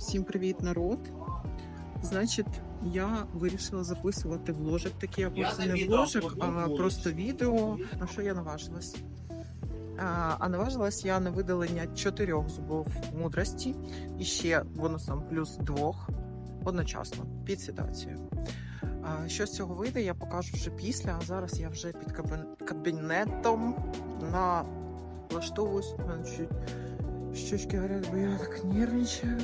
Всім привіт, народ. Значить, я вирішила записувати вложик такий, або це не вложик, а просто відео. На що я наважилась? А, наважилась я на видалення чотирьох зубов мудрості і ще бонусом плюс двох одночасно під седацією. Що з цього вийде, я покажу вже після. А зараз я вже під кабінетом на чуть щочки горять, бо я так нервничаю.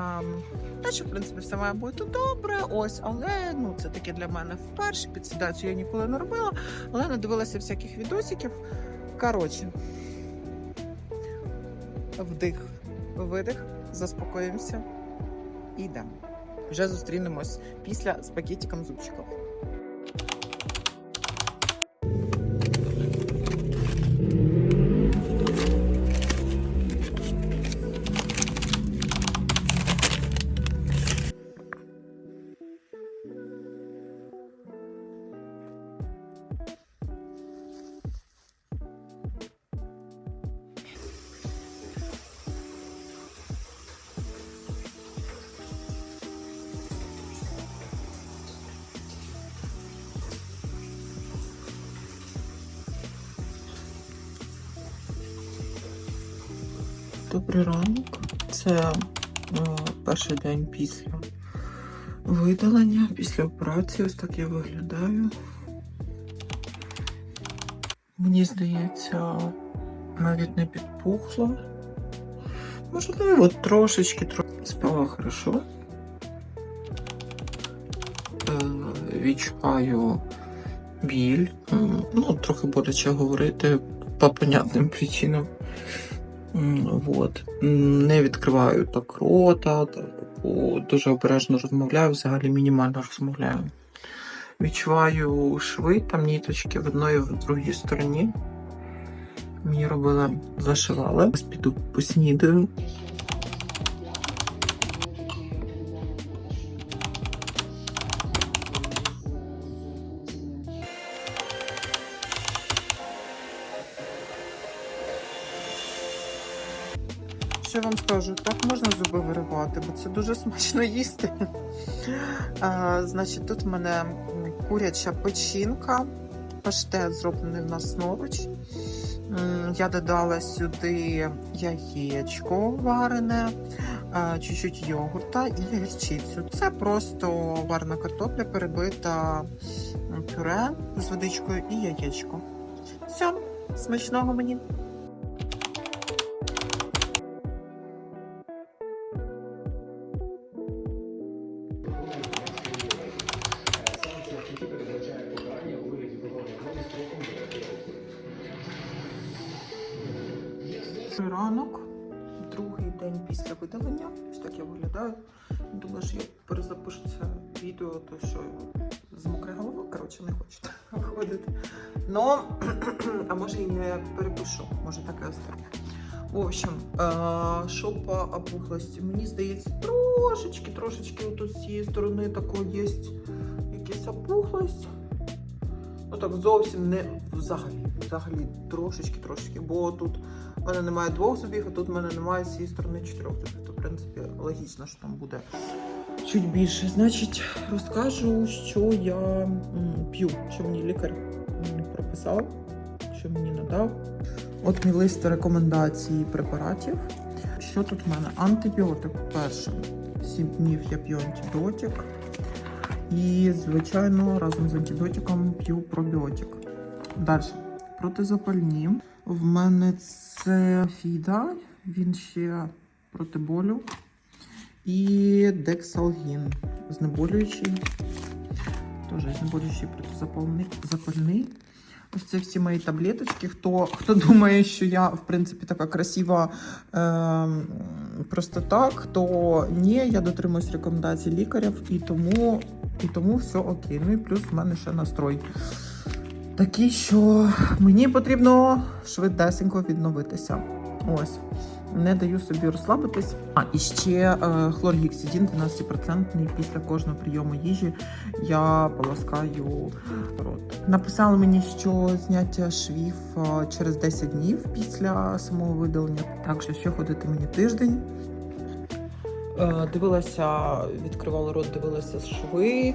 Ем, та що, в принципі, все має бути добре, ось, але ну, це таке для мене вперше. Під седацію я ніколи не робила, але надивилася всяких відосиків. Коротше, вдих, видих, заспокоїмося і йдемо. Вже зустрінемось після з пакетиком зубчиків. Добрий ранок. Це е, перший день після видалення, після операції. Ось так я виглядаю. Мені здається, навіть не підпухло. Можливо, трошечки тро... спала хорошо. Е, відчуваю біль. Ну, трохи боляче говорити по понятним причинам. Вот. Не відкриваю так рота, так, типу, дуже обережно розмовляю, взагалі мінімально розмовляю. Відчуваю шви, там ніточки в одної в другій стороні. Мені робили, зашивали. Зараз Піду поснідаю. Зуби бо це дуже смачно їсти. А, значить, тут в мене куряча печінка, паштет зроблений в нас сноруч. М, Я додала сюди яєчко варене, чуть-чуть йогурта і гірчицю. Це просто варена картопля, перебита пюре з водичкою і яєчко. Все, смачного мені. Другий день після видалення. Ось так я виглядаю. Думаю, що я перезапишу це відео, то що з мокрою головою, коротше, не хочу виходити. Ну, а може і не перепишу, може так і оставлю. В общем, е, що по опухлості? Мені здається, трошечки, трошечки отут з цієї сторони такої є якась опухлость. Ну так зовсім не взагалі, взагалі трошечки, трошечки, бо тут в мене немає двох зубів, а тут в мене немає з цієї сторони чотирьох зубів. То, в принципі, логічно, що там буде чуть більше. Значить, розкажу, що я п'ю, що мені лікар прописав, що мені надав. От мій лист рекомендацій препаратів. Що тут в мене? Антибіотик першим. 7 днів я п'ю антибіотик. І, звичайно, разом з антибіотиком п'ю пробіотик. Далі. Протизапальні. В мене це фіда, він ще проти болю. І дексалгін. Знеболюючий. Теж знеболюючий протизапальний. запальний. Ось це всі мої таблеточки. Хто, хто думає, що я, в принципі, така красива е, просто так, то ні, я дотримуюсь рекомендацій лікарів і тому, і тому все окей. Ну і плюс в мене ще настрой такий, що мені потрібно швидесенько відновитися. Ось. Не даю собі розслабитись. А і ще е, хлоргексидин 12% після кожного прийому їжі я полоскаю рот. Написали мені, що зняття швів е, через 10 днів після самого видалення. Так що ще ходити мені тиждень. Е, Дивилася, відкривала рот, дивилася шви,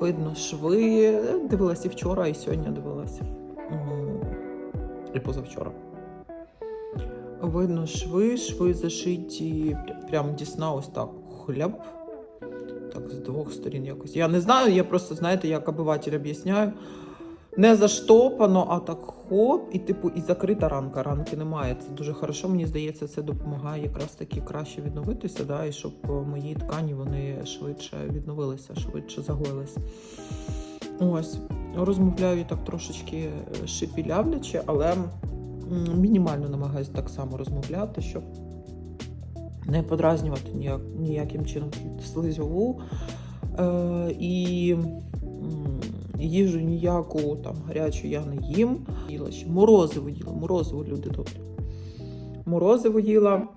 видно шви. Дивилася і вчора, і сьогодні дивилася. І позавчора. Видно шви, шви зашиті, прям дісна ось так хляб. Так, з двох сторін якось. Я не знаю, я просто, знаєте, як обиватель об'ясняю. Не заштопано, а так хоп, і типу, і закрита ранка. Ранки немає. Це дуже хорошо. Мені здається, це допомагає якраз таки краще відновитися, да, і щоб е, мої ткані вони швидше відновилися, швидше загоїлися. Ось, розмовляю так трошечки е, шипілявляче, але мінімально намагаюся так само розмовляти, щоб не подразнювати ніяк, ніяким чином слизову. Е, і їжу ніяку там гарячу я не їм. Їла ще морозиво їла, морозиво люди добрі. Морозиво їла.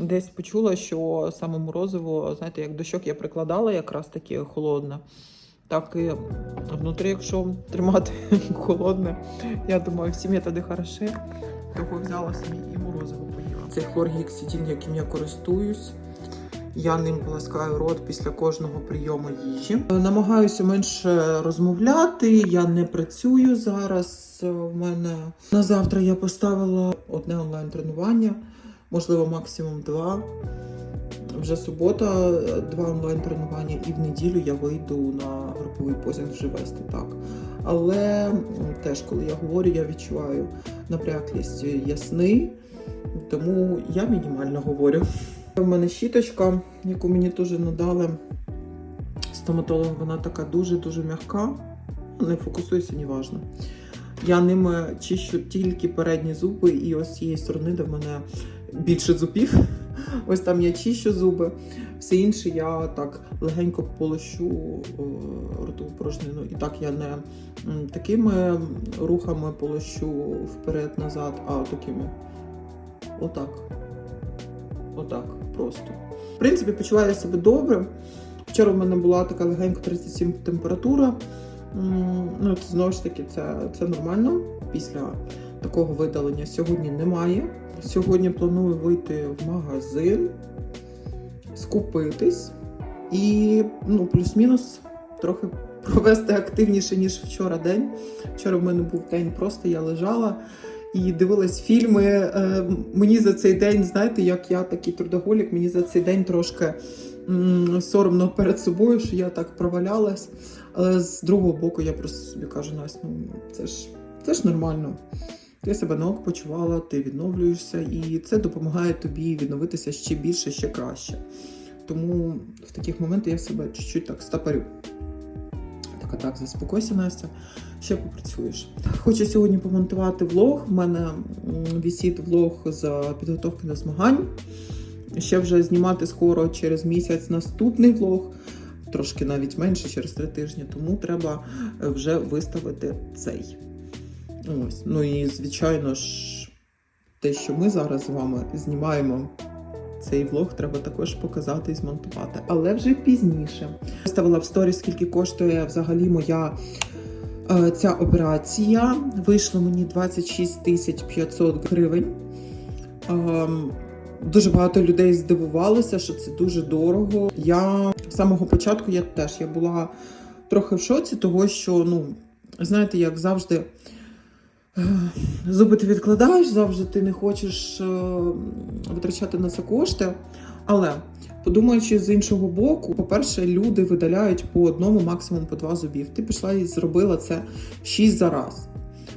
Десь почула, що саме морозиво, знаєте, як до щок я прикладала якраз таке холодне, так і внутрі, якщо тримати холодне, я думаю, всі методи хороші. Того взяла собі і морозиво поїла. Це хлоргексидин, яким я користуюсь. Я ним полоскаю рот після кожного прийому їжі. Намагаюся менше розмовляти. Я не працюю зараз. В мене на завтра я поставила одне онлайн-тренування, можливо, максимум два. Вже субота, два онлайн-тренування, і в неділю я вийду на груповий позінг вже вести так. Але теж, коли я говорю, я відчуваю напряглість ясни, тому я мінімально говорю. У мене щіточка, яку мені теж надали стоматолог, вона така дуже-дуже м'яка. Не фокусуйся, неважно. Я ними чищу тільки передні зуби, і ось цієї сторони, де в мене більше зубів. Ось там я чищу зуби. Все інше я так легенько полощу е, ротову порожнину. І так я не такими рухами полощу вперед-назад, а такими. Отак. Отак, просто. В принципі, почуваю себе добре. Вчора в мене була така легенька 37 температура. Ну, це знову ж таки, це, це нормально після такого видалення. Сьогодні немає. Сьогодні планую вийти в магазин, скупитись і ну, плюс-мінус трохи провести активніше, ніж вчора день. Вчора в мене був день, просто я лежала і дивилась фільми. Е, Мені за цей день, знаєте, як я такий трудоголік, мені за цей день трошки соромно перед собою, що я так провалялась. Але з другого боку, я просто собі кажу, Настя, ну це ж це ж нормально. Ти себе на ок почувала, ти відновлюєшся, і це допомагає тобі відновитися ще більше, ще краще. Тому в таких моментах я себе чуть-чуть так стапарю. Так, так, заспокойся, Настя, ще попрацюєш. Хочу сьогодні помонтувати влог. У мене м, влог з підготовки до змагань. Ще вже знімати скоро через місяць наступний влог, трошки навіть менше, через три тижні, тому треба е, вже виставити цей. Ось. Ну і звичайно ж, те, що ми зараз з вами знімаємо. Цей влог треба також показати і змонтувати, але вже пізніше. Виставила в сторі, скільки коштує взагалі моя е, ця операція. Вийшло мені 26 тисяч 500 гривень. Ем, Дуже багато людей здивувалося, що це дуже дорого. Я з самого початку я теж я була трохи в шоці, того що, ну, знаєте, як завжди. Е, Зуби ти відкладаєш, завжди ти не хочеш е, витрачати на це кошти. Але подумаючи з іншого боку, по-перше, люди видаляють по одному, максимум по два зубів. Ти пішла і зробила це шість за раз.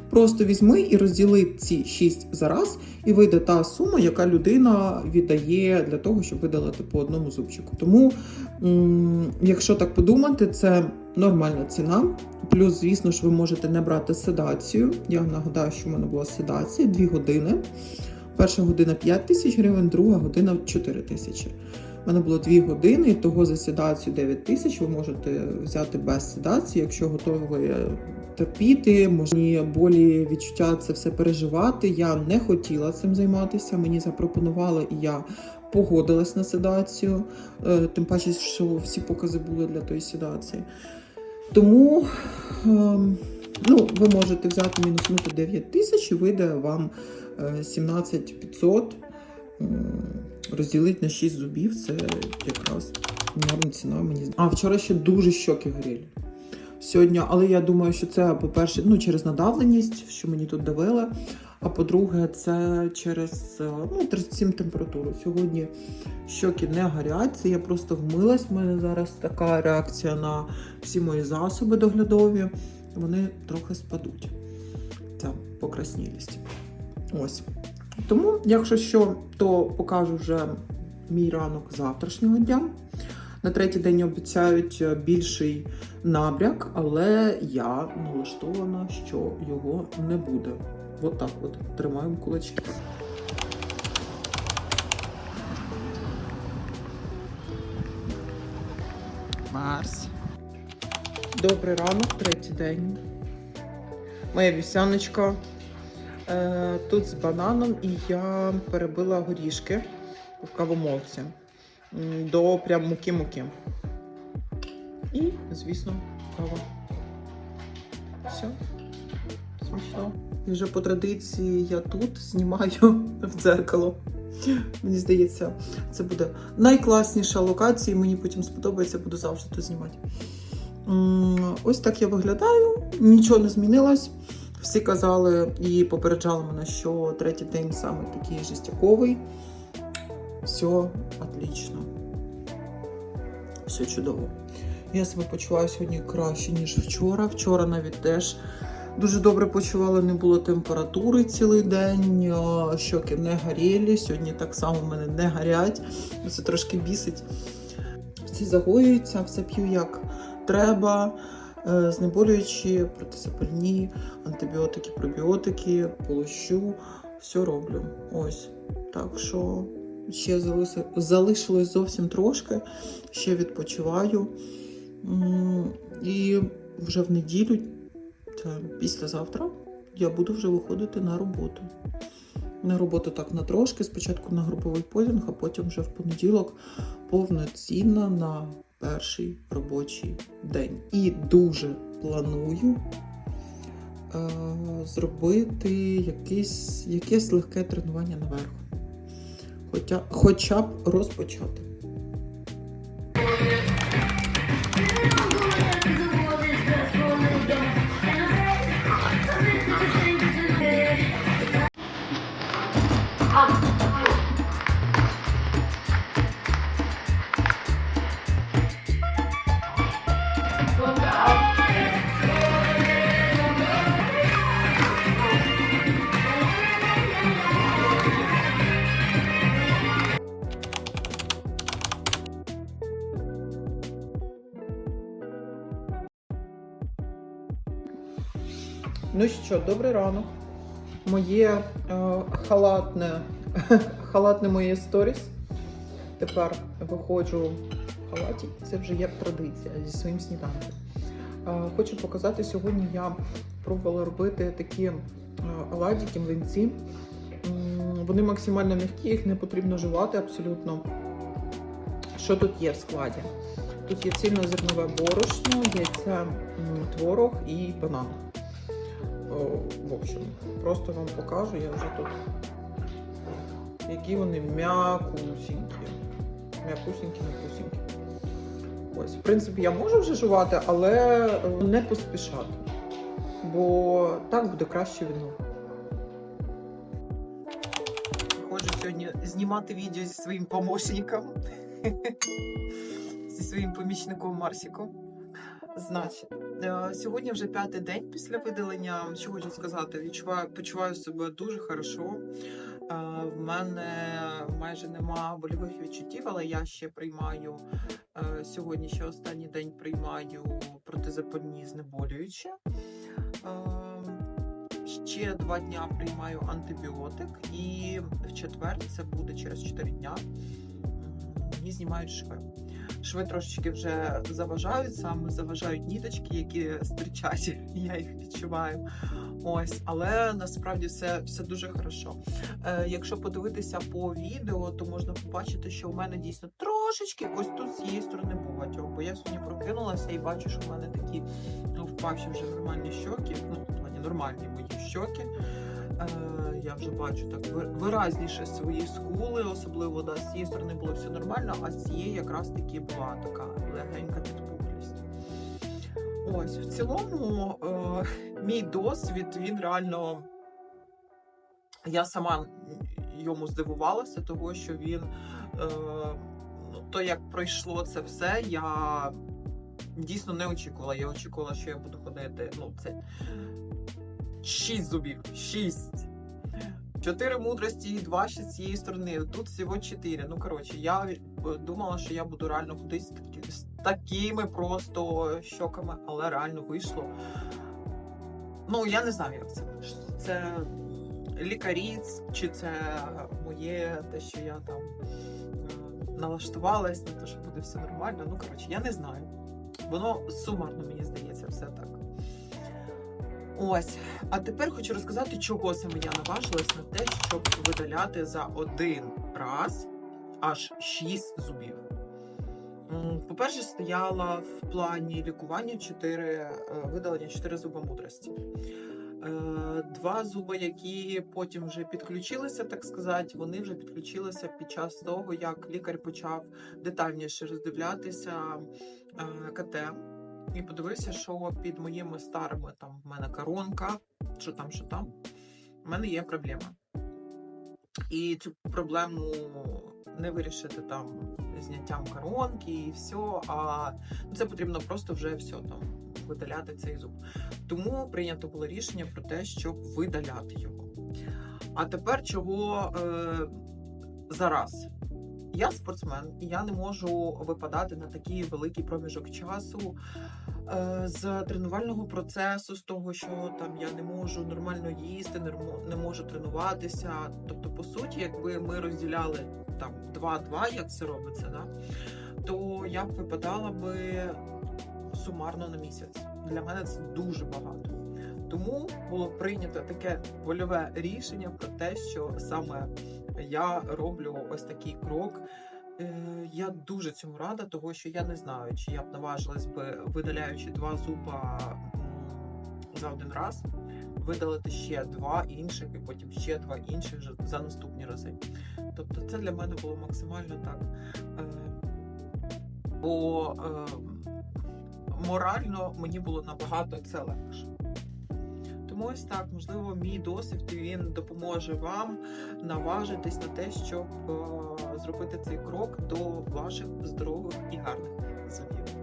Просто візьми і розділи ці шість за раз, і вийде та сума, яка людина віддає для того, щоб видалити по одному зубчику. Тому, якщо так подумати, це нормальна ціна. Плюс, звісно ж, ви можете не брати седацію. Я нагадаю, що в мене була седація 2 години. Перша година 5 тисяч гривень, друга година 4 тисячі. У мене було 2 години, і того за седацію 9 тисяч. Ви можете взяти без седації, якщо готові терпіти, можні болі, відчуття це все переживати. Я не хотіла цим займатися. Мені запропонували, і я погодилась на седацію. Е, Тим паче, що всі покази були для тої седації. Тому ем, ну, ви можете взяти мінуснути 9 тисяч і вийде вам е, 17 500. Розділити на 6 зубів це якраз норм ціна мені. А вчора ще дуже щоки горіли. Сьогодні, але я думаю, що це, по-перше, ну, через надавленість, що мені тут давили. А по-друге, це через е, ну, 37 температуру. Сьогодні щоки не горять, я просто вмилась. У мене зараз така реакція на всі мої засоби доглядові. Вони трохи спадуть. Це покраснілість. Ось. Тому, якщо що, то покажу вже мій ранок завтрашнього дня. На третій день обіцяють е, більший набряк, але я налаштована, що його не буде. От так от тримаємо кулачки. Марс. Добрий ранок, третій день. Моя вівсяночка е, тут з бананом, і я перебила горішки в кавомолці до прям муки-муки. І, звісно, кава. Все. Смачно. Вже по традиції я тут знімаю в дзеркало. Мені здається, це буде найкласніша локація, і мені потім сподобається, буду завжди тут знімати. Ось так я виглядаю, нічого не змінилось. Всі казали і попереджали мене, що третій день саме такий жестяковий. Все отлично. Все чудово. Я себе почуваю сьогодні краще, ніж вчора. Вчора навіть теж дуже добре почувала, не було температури цілий день, щоки не горіли. Сьогодні так само в мене не горять. Це трошки бісить. Всі загоюються, все п'ю як треба. Е, Знеболюючі, протизапальні, антибіотики, пробіотики, полощу, все роблю. Ось. Так що ще залишилось зовсім трошки, ще відпочиваю. І вже в неділю, це післязавтра, я буду вже виходити на роботу. На роботу так на трошки, спочатку на груповий подінг, а потім вже в понеділок повноцінно на перший робочий день. І дуже планую е, зробити якесь, якесь легке тренування наверху. Хоча, хоча б розпочати. Ну що, добрий ранок. Моє е, халатне, халатне моє сторіс. Тепер виходжу в халаті. Це вже є традиція зі своїм сніданком. Е, хочу показати сьогодні. Я пробувала робити такі е, оладики, млинці. Вони максимально м'які, їх не потрібно жувати абсолютно. Що тут є в складі? Тут є цільнозернове борошно, яйце, м, творог і банан. О, в общем, просто вам покажу, я вже тут. Які вони м'якусінькі. М'якусінькі, м'якусінькі. Ось, в принципі, я можу вже жувати, але е, не поспішати. Бо так буде краще вино. Ходжу сьогодні знімати відео зі своїм помощником. зі своїм помічником Марсіком. Значить, е, сьогодні вже п'ятий день після видалення. Що хочу сказати, відчуваю, почуваю себе дуже хорошо. Е, В мене майже нема больових відчуттів, але я ще приймаю е, сьогодні. Ще останній день приймаю протизапальні знеболюючі. Ще два дня приймаю антибіотик, і в четвер це буде через 4 дня. Мені знімають шви. Шви трошечки вже заважають, саме заважають ніточки, які стирчать. Я їх відчуваю. Ось, але насправді все, все дуже хорошо. Е, якщо подивитися по відео, то можна побачити, що у мене дійсно трошечки ось тут з цієї сторони був батьок. Бо я сьогодні прокинулася і бачу, що в мене такі ну, впавші вже нормальні щоки. Ну, в плані нормальні мої щоки. Е, я вже бачу так виразніше свої скули, особливо да, з цієї сторони було все нормально, а з цієї якраз таки була така легенька підпуклість. Ось, в цілому, е, мій досвід, він реально. Я сама йому здивувалася, того що він е, ну, то, як пройшло це все, я дійсно не очікувала. Я очікувала, що я буду ходити. Ну, це шість зубів. Шість. Чотири мудрості і два ще з цієї сторони. Тут всього чотири. Ну коротше, я е, думала, що я буду реально ходити з, такими просто щоками, але реально вийшло. Ну, я не знаю, як це. Це лікарі, чи це моє те, що я там е, налаштувалась на те, що буде все нормально. Ну, коротше, я не знаю. Воно сумарно, мені здається, все так. Ось. А тепер хочу розказати, чого саме я наважилась на те, щоб видаляти за один раз аж 6 зубів. По-перше, стояла в плані лікування 4, видалення 4 зуба мудрості. Е, Два зуби, які потім вже підключилися, так сказати, вони вже підключилися під час того, як лікар почав детальніше роздивлятися е, КТ і подивився, що під моїми старими там в мене коронка, що там, що там, в мене є проблема. І цю проблему не вирішити там зняттям коронки і все, а це потрібно просто вже все там видаляти цей зуб. Тому прийнято було рішення про те, щоб видаляти його. А тепер чого е, зараз? Я спортсмен, і я не можу випадати на такий великий проміжок часу е, з тренувального процесу, з того, що там я не можу нормально їсти, не не можу тренуватися. Тобто, по суті, якби ми розділяли там 2-2, як це робиться, да, то я б випадала би сумарно на місяць. Для мене це дуже багато. Тому було прийнято таке вольове рішення про те, що саме я роблю ось такий крок. Е, Я дуже цьому рада, того що я не знаю, чи я б наважилась би, видаляючи два зуба за один раз, видалити ще два інших, і потім ще два інших за наступні рази. Тобто, це для мене було максимально так. Е, Бо е, морально мені було набагато це легше. Тому так, можливо, мій досвід він допоможе вам наважитись на те, щоб е, зробити цей крок до ваших здорових і гарних зубів.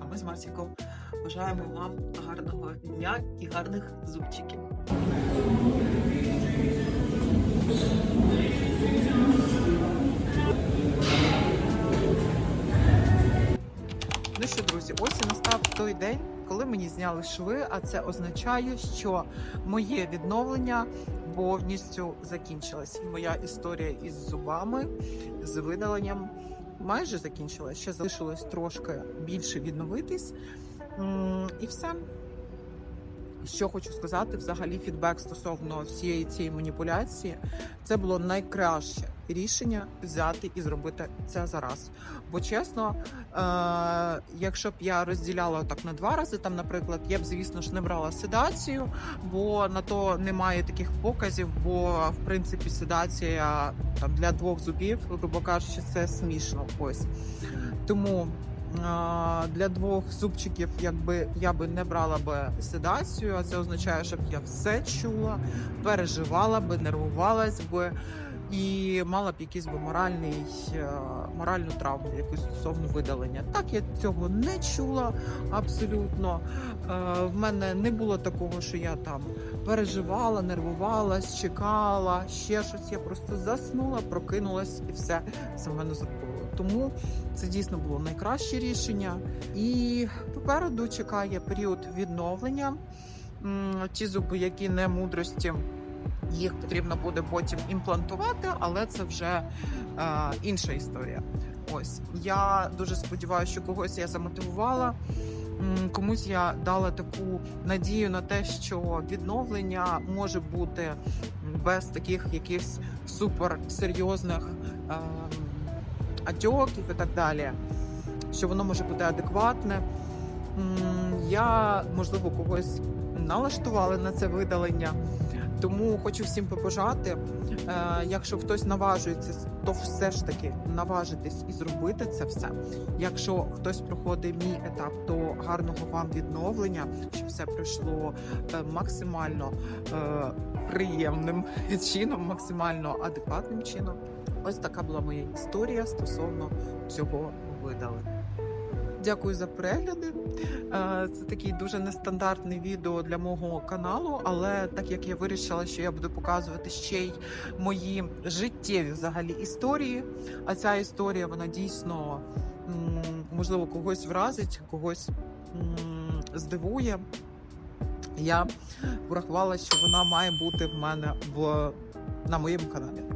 А ми з Марсіком бажаємо вам гарного дня і гарних зубчиків. Ну що, друзі, ось і настав той день, коли мені зняли шви, а це означає, що моє відновлення повністю закінчилось. Моя історія із зубами, з видаленням майже закінчилась. Ще залишилось трошки більше відновитись. І все. Що хочу сказати, взагалі фідбек стосовно всієї цієї маніпуляції, це було найкраще рішення взяти і зробити це зараз. Бо чесно, е, якщо б я розділяла так на два рази, там, наприклад, я б, звісно ж, не брала седацію, бо на то немає таких показів, бо в принципі седація там для двох зубів, грубо кажучи, це смішно. Ось тому. Для двох зубчиків, якби я би не брала би седацію, а це означає, щоб я все чула, переживала би, нервувалась би і мала б якийсь би моральний е, моральну травму, якусь стосовно видалення. Так я цього не чула абсолютно. Е, В мене не було такого, що я там переживала, нервувалась, чекала, ще щось. Я просто заснула, прокинулась і все за мене. Тому це дійсно було найкраще рішення. І попереду чекає період відновлення. Ті зуби, які не мудрості. Їх потрібно буде потім імплантувати, але це вже е, інша історія. Ось я дуже сподіваюся, що когось я замотивувала. Комусь я дала таку надію на те, що відновлення може бути без таких якихось суперсерйозних е, атьоків і так далі. Що воно може бути адекватне. Я можливо когось налаштувала на це видалення. Тому хочу всім побажати, е, якщо хтось наважується, то все ж таки наважитись і зробити це все. Якщо хтось проходить мій етап, то гарного вам відновлення, щоб все пройшло е, максимально е, приємним чином, максимально адекватним чином. Ось така була моя історія стосовно цього видалення. Дякую за перегляди. Е, Це такий дуже нестандартний відео для мого каналу, але так як я вирішила, що я буду показувати ще й мої життєві взагалі історії. А ця історія вона дійсно можливо когось вразить, когось здивує. Я врахувала, що вона має бути в мене в на моєму каналі.